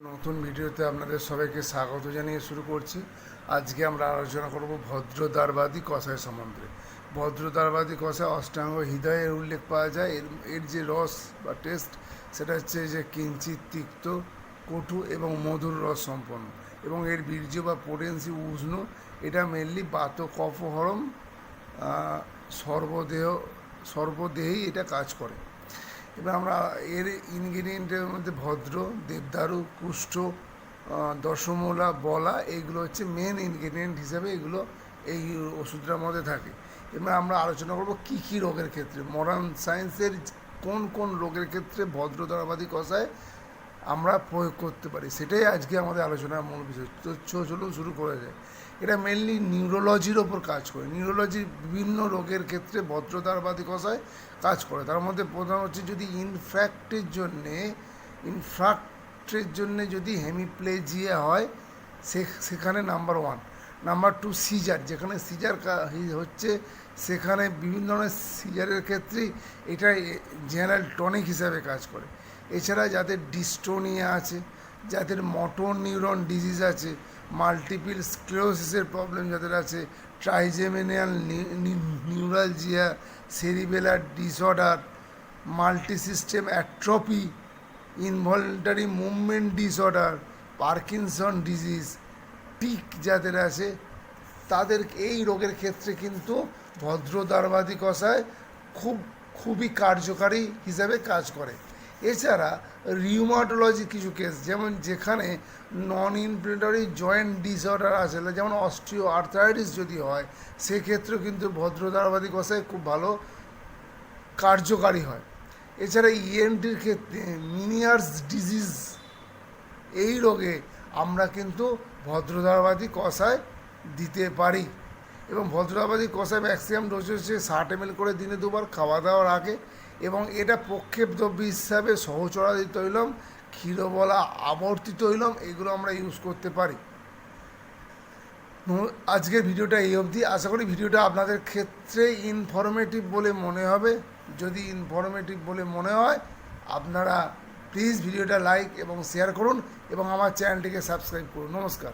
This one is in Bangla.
নতুন ভিডিওতে আপনাদের সবাইকে স্বাগত জানিয়ে শুরু করছি। আজকে আমরা আলোচনা করব ভদ্রদ্বারবাদী কষায় সম্বন্ধে। ভদ্রদ্বারবাদী কষায় অষ্টাঙ্গ হৃদয়ের উল্লেখ পাওয়া যায়। এর এর যে রস বা টেস্ট সেটা হচ্ছে যে কিঞ্চিত তিক্ত, কটু এবং মধুর রস সম্পন্ন। এবং এর বীর্য বা পোটেন্সি উষ্ণ, এটা মেনলি বাত কফহরম সর্বদেহ, সর্বদেহেই এটা কাজ করে। এবার আমরা এর ইনগ্রিডিয়েন্টের মধ্যে ভদ্র, দেবদারু, কুষ্ঠ দশমলা, বলা এইগুলো হচ্ছে মেন ইনগ্রিডিয়েন্ট হিসাবে এগুলো এই ওষুধটার মধ্যে থাকে। এবার আমরা আলোচনা করব কী কী রোগের ক্ষেত্রে। মডার্ন সায়েন্সের কোন কোন রোগের ক্ষেত্রে ভদ্র দরাবাদি কষায় আমরা প্রয়োগ করতে পারি। সেটাই আজকে আমাদের আলোচনার মূল বিষয়। তো চলুন শুরু করা যায় এটা মেনলি নিউরোলজির ওপর কাজ করে। নিউরোলজির বিভিন্ন রোগের ক্ষেত্রে ভদ্রতারবাদী কষায় কাজ করে। তার মধ্যে প্রধান হচ্ছে যদি ইনফ্যাক্টের জন্যে ইনফ্রাক্টের জন্যে যদি হেমিপ্লেজিয়া হয়, সে, সেখানে number one number two seizure যেখানে সিজার হচ্ছে, সেখানে বিভিন্ন ধরনের সিজারের ক্ষেত্রেই এটা জেনারেল টনিক হিসাবে কাজ করে। এছাড়া যাদের ডিস্টোনিয়া আছে, যাদের মটর নিউরন ডিজিজ আছে, মাল্টিপিল স্ক্লেরোসিসের প্রবলেম যাদের আছে, trigeminal neuralgia, cerebellar disorder multi system atrophy involuntary movement disorder, Parkinson disease tic যাদের আছে, তাদের এই রোগের ক্ষেত্রে কিন্তু ভদ্রদ্বারবাদী কষায় খুব, খুবই কার্যকারী হিসাবে কাজ করে। এছাড়া রিউমাটোলজি কিছু কেস যেমন যেখানে নন ইনফ্লেটরি জয়েন্ট ডিসঅর্ডার আছে যেমন অস্ট্রিও আর্থারাইটিস যদি হয়, সেক্ষেত্রেও কিন্তু ভদ্রদ্বারবাদী কষায় খুব ভালো কার্যকারী হয়। এছাড়া ইএনটির ক্ষেত্রে মিনিয়ার্স ডিজিজ এই রোগে আমরা কিন্তু ভদ্রধারাবাদী কষায় দিতে পারি। এবং ভদ্রধারাবাদী কষায় ম্যাক্সিমাম ডোজ হচ্ছে ষাট এম করে দিনে দুবার খাওয়া দাওয়ার আগে এবং এটা প্রক্ষেপ দ্রব্য হিসাবে সহচরাদি তৈলম, ক্ষীরবলা আবর্তিত তৈলম, এগুলো আমরা ইউজ করতে পারি। আজকের ভিডিওটা এই অবধি। আশা করি ভিডিওটা আপনাদের ক্ষেত্রে ইনফরমেটিভ বলে মনে হবে। যদি ইনফরমেটিভ বলে মনে হয়, আপনারা প্লিজ ভিডিওটা লাইক এবং শেয়ার করুন এবং আমার চ্যানেলটিকে সাবস্ক্রাইব করুন। নমস্কার।